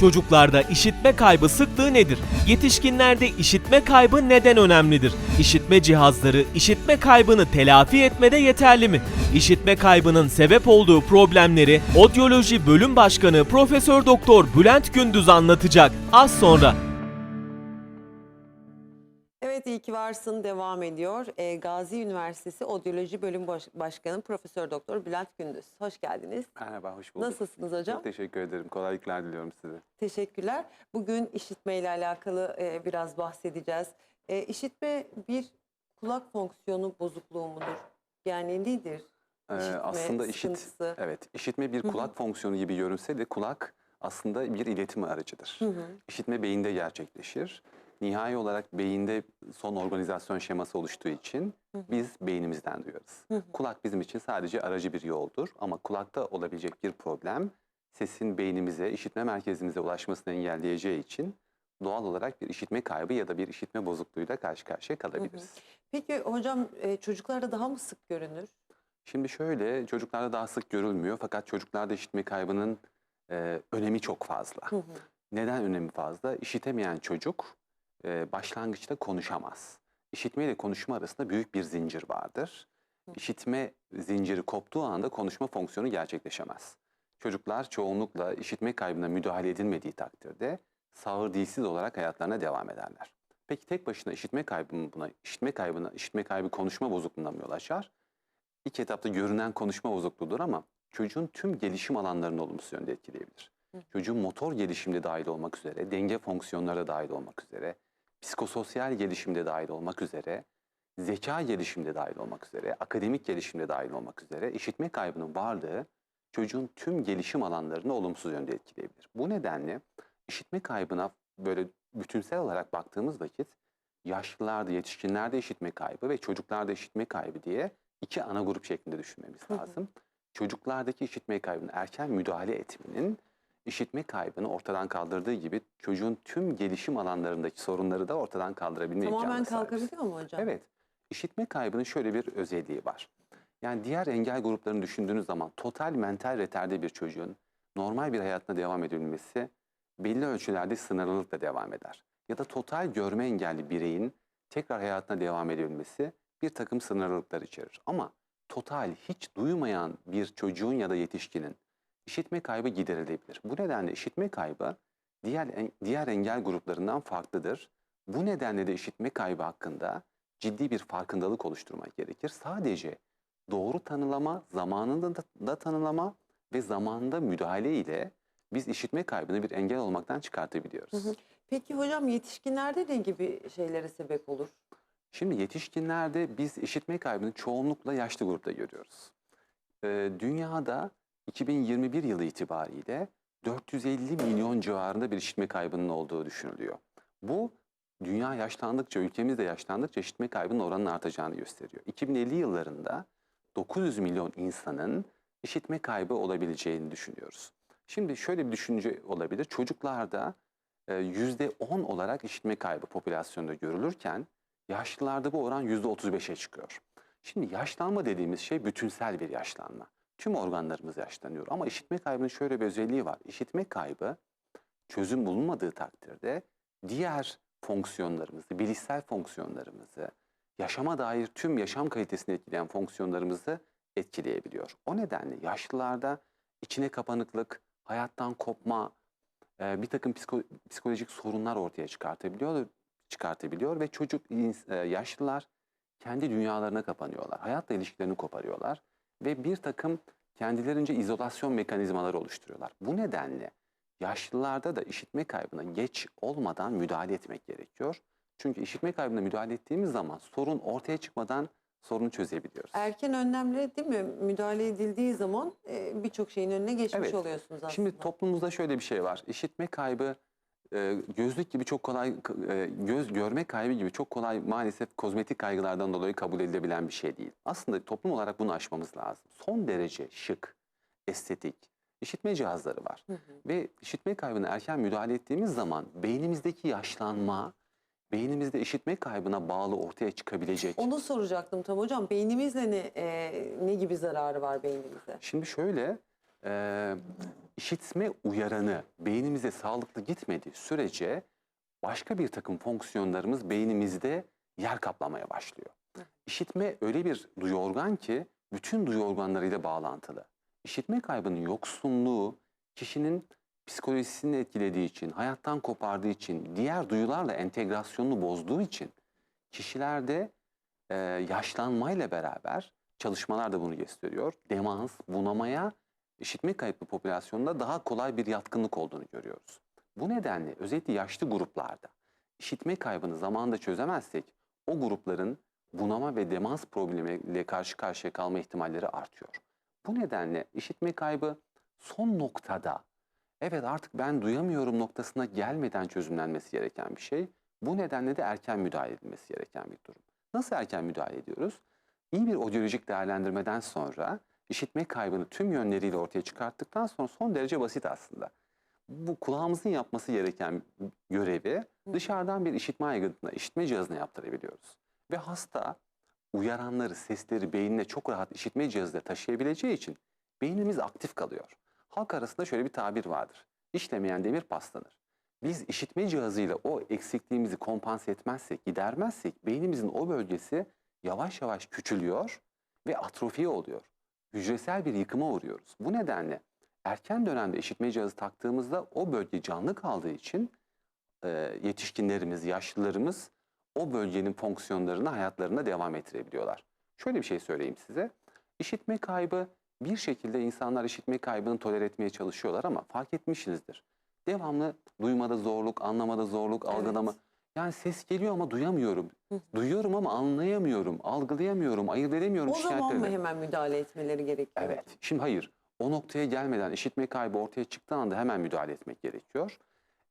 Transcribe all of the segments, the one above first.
Çocuklarda işitme kaybı sıklığı nedir? Yetişkinlerde işitme kaybı neden önemlidir? İşitme cihazları işitme kaybını telafi etmede yeterli mi? İşitme kaybının sebep olduğu problemleri Odyoloji Bölüm Başkanı Profesör Doktor Bülent Gündüz anlatacak. Az sonra. Evet iyi ki varsın devam ediyor. Ee, Gazi Üniversitesi Odyoloji Bölüm Baş- Başkanı Profesör Doktor Bülent Gündüz. Hoş geldiniz. Merhaba, hoş bulduk. Nasılsınız hocam? Çok teşekkür ederim. Kolaylıklar diliyorum size. Teşekkürler. Bugün işitme ile alakalı e, biraz bahsedeceğiz. E, işitme bir kulak fonksiyonu bozukluğu mudur? Yani nedir? Ee, İşitme aslında işit, sıkıntısı. evet, işitme bir kulak fonksiyonu gibi görünse de kulak aslında bir iletim aracıdır. Hı hı. İşitme beyinde gerçekleşir. Nihai olarak beyinde son organizasyon şeması oluştuğu için biz beynimizden duyarız. Kulak bizim için sadece aracı bir yoldur ama kulakta olabilecek bir problem sesin beynimize, işitme merkezimize ulaşmasını engelleyeceği için doğal olarak bir işitme kaybı ya da bir işitme bozukluğuyla karşı karşıya kalabiliriz. Peki hocam e, çocuklarda daha mı sık görünür? Şimdi şöyle çocuklarda daha sık görülmüyor fakat çocuklarda işitme kaybının e, önemi çok fazla. Neden önemi fazla? İşitemeyen çocuk e, başlangıçta konuşamaz. İşitme ile konuşma arasında büyük bir zincir vardır. İşitme zinciri koptuğu anda konuşma fonksiyonu gerçekleşemez. Çocuklar çoğunlukla işitme kaybına müdahale edilmediği takdirde sağır dilsiz olarak hayatlarına devam ederler. Peki tek başına işitme kaybı mı buna, işitme kaybına, işitme kaybı konuşma bozukluğuna mı yol açar? İlk etapta görünen konuşma bozukluğudur ama çocuğun tüm gelişim alanlarını olumsuz yönde etkileyebilir. Çocuğun motor gelişimde dahil olmak üzere, denge fonksiyonları dahil olmak üzere, psikososyal gelişimde dahil olmak üzere, zeka gelişimde dahil olmak üzere, akademik gelişimde dahil olmak üzere işitme kaybının varlığı çocuğun tüm gelişim alanlarını olumsuz yönde etkileyebilir. Bu nedenle işitme kaybına böyle bütünsel olarak baktığımız vakit yaşlılarda, yetişkinlerde işitme kaybı ve çocuklarda işitme kaybı diye iki ana grup şeklinde düşünmemiz Hı hı. lazım. Çocuklardaki işitme kaybına erken müdahale etmenin işitme kaybını ortadan kaldırdığı gibi çocuğun tüm gelişim alanlarındaki sorunları da ortadan kaldırabilme Tamamen imkanına sahibiz. kalkabiliyor mu hocam? Evet. İşitme kaybının şöyle bir özelliği var. Yani diğer engel gruplarını düşündüğünüz zaman total mental reterde bir çocuğun normal bir hayatına devam edilmesi belli ölçülerde sınırlılıkla devam eder. Ya da total görme engelli bireyin tekrar hayatına devam edilmesi bir takım sınırlılıklar içerir. Ama total hiç duymayan bir çocuğun ya da yetişkinin işitme kaybı giderilebilir. Bu nedenle işitme kaybı diğer diğer engel gruplarından farklıdır. Bu nedenle de işitme kaybı hakkında ciddi bir farkındalık oluşturmak gerekir. Sadece doğru tanılama, zamanında da, tanılama ve zamanında müdahale ile biz işitme kaybını bir engel olmaktan çıkartabiliyoruz. Hı hı. Peki hocam yetişkinlerde ne gibi şeylere sebep olur? Şimdi yetişkinlerde biz işitme kaybını çoğunlukla yaşlı grupta görüyoruz. Ee, dünyada 2021 yılı itibariyle 450 milyon civarında bir işitme kaybının olduğu düşünülüyor. Bu dünya yaşlandıkça, ülkemiz de yaşlandıkça işitme kaybının oranının artacağını gösteriyor. 2050 yıllarında 900 milyon insanın işitme kaybı olabileceğini düşünüyoruz. Şimdi şöyle bir düşünce olabilir. Çocuklarda e, %10 olarak işitme kaybı popülasyonda görülürken yaşlılarda bu oran %35'e çıkıyor. Şimdi yaşlanma dediğimiz şey bütünsel bir yaşlanma. Tüm organlarımız yaşlanıyor ama işitme kaybının şöyle bir özelliği var. İşitme kaybı çözüm bulunmadığı takdirde diğer fonksiyonlarımızı, bilişsel fonksiyonlarımızı, yaşama dair tüm yaşam kalitesini etkileyen fonksiyonlarımızı etkileyebiliyor. O nedenle yaşlılarda içine kapanıklık, hayattan kopma, e, bir takım psiko- psikolojik sorunlar ortaya çıkartabiliyor, çıkartabiliyor ve çocuk e, yaşlılar kendi dünyalarına kapanıyorlar. Hayatla ilişkilerini koparıyorlar ve bir takım kendilerince izolasyon mekanizmaları oluşturuyorlar. Bu nedenle yaşlılarda da işitme kaybına geç olmadan müdahale etmek gerekiyor. Çünkü işitme kaybına müdahale ettiğimiz zaman sorun ortaya çıkmadan sorunu çözebiliyoruz. Erken önlemle değil mi müdahale edildiği zaman e, birçok şeyin önüne geçmiş Evet. oluyorsunuz aslında. Şimdi toplumumuzda şöyle bir şey var. İşitme kaybı e, gözlük gibi çok kolay e, göz görme kaybı gibi çok kolay maalesef kozmetik kaygılardan dolayı kabul edilebilen bir şey değil. Aslında toplum olarak bunu aşmamız lazım. Son derece şık, estetik işitme cihazları var. Hı hı. Ve işitme kaybına erken müdahale ettiğimiz zaman beynimizdeki yaşlanma, beynimizde işitme kaybına bağlı ortaya çıkabilecek. Onu soracaktım tam hocam. Beynimizle ne e, ne gibi zararı var beynimize? Şimdi şöyle, e, işitme uyaranı beynimize sağlıklı gitmediği sürece başka bir takım fonksiyonlarımız beynimizde yer kaplamaya başlıyor. İşitme öyle bir duyu organ ki bütün duyu organlarıyla bağlantılı. İşitme kaybının yoksunluğu kişinin psikolojisini etkilediği için, hayattan kopardığı için, diğer duyularla entegrasyonunu bozduğu için kişilerde e, yaşlanmayla beraber çalışmalar da bunu gösteriyor. Demans, bunamaya işitme kayıplı popülasyonda daha kolay bir yatkınlık olduğunu görüyoruz. Bu nedenle özellikle yaşlı gruplarda işitme kaybını zamanında çözemezsek o grupların bunama ve demans problemiyle karşı karşıya kalma ihtimalleri artıyor. Bu nedenle işitme kaybı son noktada evet artık ben duyamıyorum noktasına gelmeden çözümlenmesi gereken bir şey. Bu nedenle de erken müdahale edilmesi gereken bir durum. Nasıl erken müdahale ediyoruz? İyi bir odyolojik değerlendirmeden sonra işitme kaybını tüm yönleriyle ortaya çıkarttıktan sonra son derece basit aslında. Bu kulağımızın yapması gereken görevi dışarıdan bir işitme aygıtına, işitme cihazına yaptırabiliyoruz. Ve hasta uyaranları, sesleri beynine çok rahat işitme cihazıyla taşıyabileceği için beynimiz aktif kalıyor. Halk arasında şöyle bir tabir vardır. İşlemeyen demir paslanır. Biz işitme cihazıyla o eksikliğimizi kompanse etmezsek, gidermezsek beynimizin o bölgesi yavaş yavaş küçülüyor ve atrofiye oluyor. Hücresel bir yıkıma uğruyoruz. Bu nedenle erken dönemde işitme cihazı taktığımızda o bölge canlı kaldığı için e, yetişkinlerimiz, yaşlılarımız o bölgenin fonksiyonlarını hayatlarına devam ettirebiliyorlar. Şöyle bir şey söyleyeyim size. İşitme kaybı bir şekilde insanlar işitme kaybını tolere etmeye çalışıyorlar ama fark etmişsinizdir. Devamlı duymada zorluk, anlamada zorluk, Evet. Yani ses geliyor ama duyamıyorum. Hı. Duyuyorum ama anlayamıyorum, algılayamıyorum, ayırt edemiyorum O zaman mı hemen müdahale etmeleri gerekiyor? Evet. Şimdi hayır. O noktaya gelmeden işitme kaybı ortaya çıktığı anda hemen müdahale etmek gerekiyor.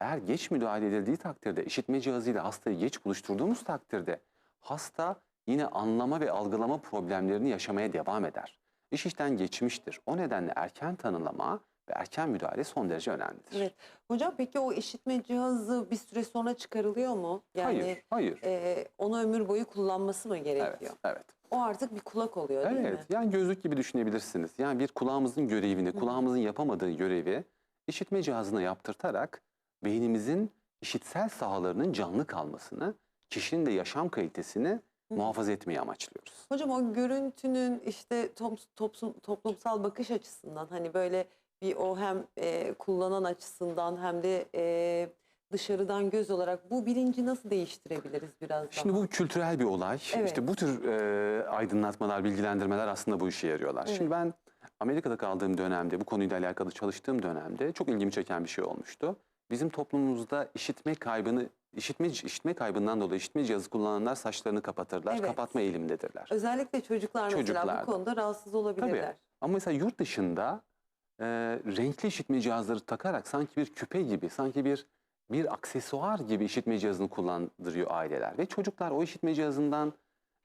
Eğer geç müdahale edildiği takdirde, işitme cihazıyla hastayı geç buluşturduğumuz takdirde hasta yine anlama ve algılama problemlerini yaşamaya devam eder. İş işten geçmiştir. O nedenle erken tanılama ve erken müdahale son derece önemlidir. Evet. Hocam peki o işitme cihazı bir süre sonra çıkarılıyor mu? Yani hayır, hayır. e, onu ömür boyu kullanması mı gerekiyor? evet, evet. O artık bir kulak oluyor değil mi? Evet, yani gözlük gibi düşünebilirsiniz. Yani bir kulağımızın görevini, kulağımızın yapamadığı görevi işitme cihazına yaptırtarak beynimizin işitsel sahalarının canlı kalmasını, kişinin de yaşam kalitesini muhafaza etmeyi amaçlıyoruz. Hocam o görüntünün işte toplumsal bakış açısından hani böyle bir o hem e, kullanan açısından hem de e, dışarıdan göz olarak bu bilinci nasıl değiştirebiliriz biraz Şimdi daha? bu kültürel bir olay. Evet. İşte bu tür e, aydınlatmalar, bilgilendirmeler aslında bu işe yarıyorlar. Evet. Şimdi ben Amerika'da kaldığım dönemde, bu konuyla alakalı çalıştığım dönemde çok ilgimi çeken bir şey olmuştu. Bizim toplumumuzda işitme kaybını, işitme, işitme kaybından dolayı işitme cihazı kullananlar saçlarını kapatırlar, Evet. kapatma eğilimindedirler. Özellikle çocuklar mesela Çocuklarda. bu konuda rahatsız olabilirler. Ama mesela yurt dışında e, renkli işitme cihazları takarak sanki bir küpe gibi, sanki bir bir aksesuar gibi işitme cihazını kullandırıyor aileler. Ve çocuklar o işitme cihazından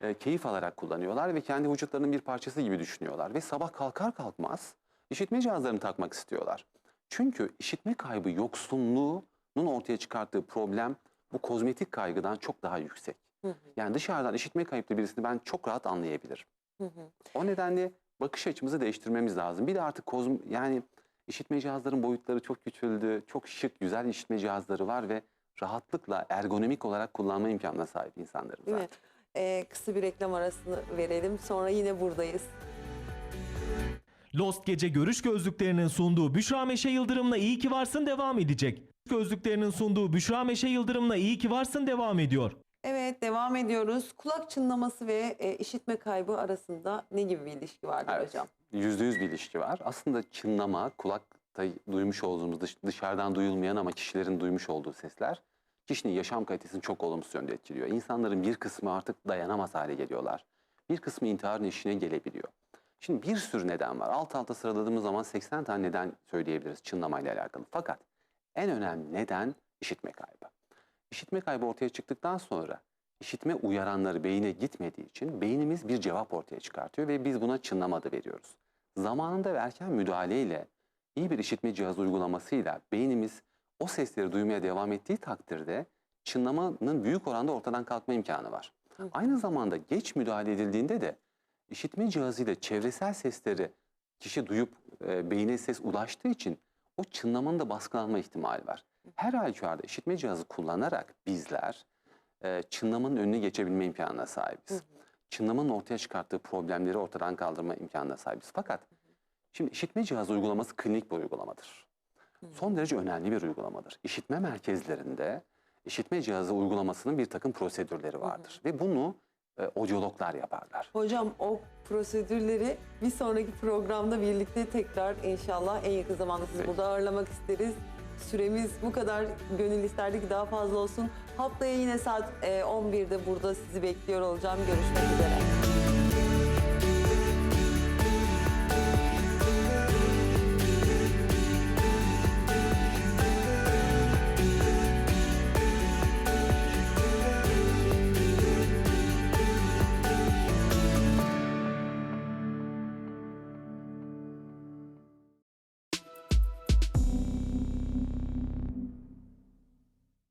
e, keyif alarak kullanıyorlar ve kendi vücutlarının bir parçası gibi düşünüyorlar. Ve sabah kalkar kalkmaz işitme cihazlarını takmak istiyorlar. Çünkü işitme kaybı yoksunluğunun ortaya çıkarttığı problem bu kozmetik kaygıdan çok daha yüksek. Hı hı, Yani dışarıdan işitme kayıplı birisini ben çok rahat anlayabilirim. hı hı. O nedenle bakış açımızı değiştirmemiz lazım. Bir de artık kozm yani işitme cihazların boyutları çok küçüldü. Çok şık, güzel işitme cihazları var ve rahatlıkla ergonomik olarak kullanma imkanına sahip insanlarımız Değil mi? artık. E, kısa bir reklam arasını verelim sonra yine buradayız. Lost Gece görüş gözlüklerinin sunduğu Büşra Meşe Yıldırım'la iyi ki varsın devam edecek. Gözlüklerinin sunduğu Büşra Meşe Yıldırım'la iyi ki varsın devam ediyor. Evet devam ediyoruz. Kulak çınlaması ve e, işitme kaybı arasında ne gibi bir ilişki vardır Evet. hocam? Yüzde yüz bir ilişki var. Aslında çınlama, kulakta duymuş olduğumuz, dış- dışarıdan duyulmayan ama kişilerin duymuş olduğu sesler kişinin yaşam kalitesini çok olumsuz yönde etkiliyor. İnsanların bir kısmı artık dayanamaz hale geliyorlar. Bir kısmı intiharın eşiğine gelebiliyor. Şimdi bir sürü neden var. Alt alta sıraladığımız zaman 80 tane neden söyleyebiliriz çınlamayla alakalı. Fakat en önemli neden işitme kaybı. İşitme kaybı ortaya çıktıktan sonra işitme uyaranları beyine gitmediği için beynimiz bir cevap ortaya çıkartıyor ve biz buna çınlama adı veriyoruz. Zamanında ve erken müdahaleyle iyi bir işitme cihazı uygulamasıyla beynimiz o sesleri duymaya devam ettiği takdirde çınlamanın büyük oranda ortadan kalkma imkanı var. Hı. Aynı zamanda geç müdahale edildiğinde de işitme cihazıyla çevresel sesleri kişi duyup e, beyne ses ulaştığı için o çınlamanın da baskılanma ihtimali var. Her halükarda işitme cihazı kullanarak bizler e, çınlamanın önüne geçebilme imkanına sahibiz. Çınlamanın ortaya çıkarttığı problemleri ortadan kaldırma imkanına sahibiz. Fakat şimdi işitme cihazı uygulaması klinik bir uygulamadır. Son derece önemli bir uygulamadır. İşitme merkezlerinde işitme cihazı uygulamasının bir takım prosedürleri vardır. Ve bunu e, odyologlar yaparlar. Hocam o prosedürleri bir sonraki programda birlikte tekrar inşallah en yakın zamanda sizi Peki. burada ağırlamak isteriz. Süremiz bu kadar gönül isterdi ki daha fazla olsun. Haftaya yine saat e, 11'de burada sizi bekliyor olacağım. Görüşmek üzere.